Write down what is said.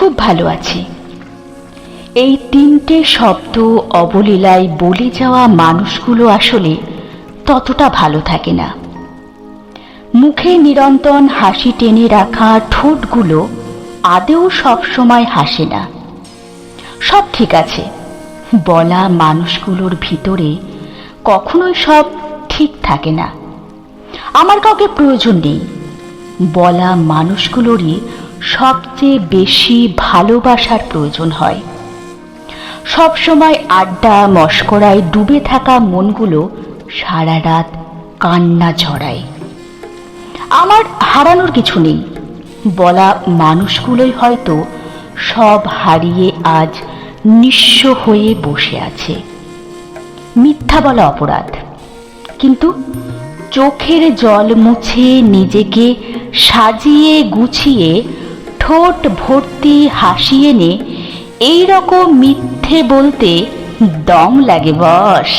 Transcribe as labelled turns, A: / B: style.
A: খুব ভালো আছি। এই তিনটে শব্দ, অবলীলায় বলে যাওয়া মানুষগুলো আসলে ততটা ভালো থাকে না। মুখে নিরন্তন হাসি টেনে রাখা ঠোঁটগুলো আদেও সবসময় হাসে না। সব ঠিক আছে, বলা মানুষগুলোর ভিতরে কখনোই সব ঠিক থাকে না। আমার কাউকে প্রয়োজন নেই। বলা মানুষগুলোরই সবচেয়ে বেশি ভালোবাসার প্রয়োজন হয়। সব সময় আড্ডা মস্করায় ডুবে থাকা মনগুলো সারা রাত কান্না ঝরায় আমার হারানোর কিছু নেই। বলা মানুষগুলোই হয়তো সব হারিয়ে আজ নিঃস্ব হয়ে বসে আছে। মিথ্যা বলা অপরাধ। কিন্তু চোখের জল মুছে নিজেকে সাজিয়ে গুছিয়ে ঠোঁট ভর্তি হাসি এনে এইরকম মিথ্যে বলতে দম লাগে বস।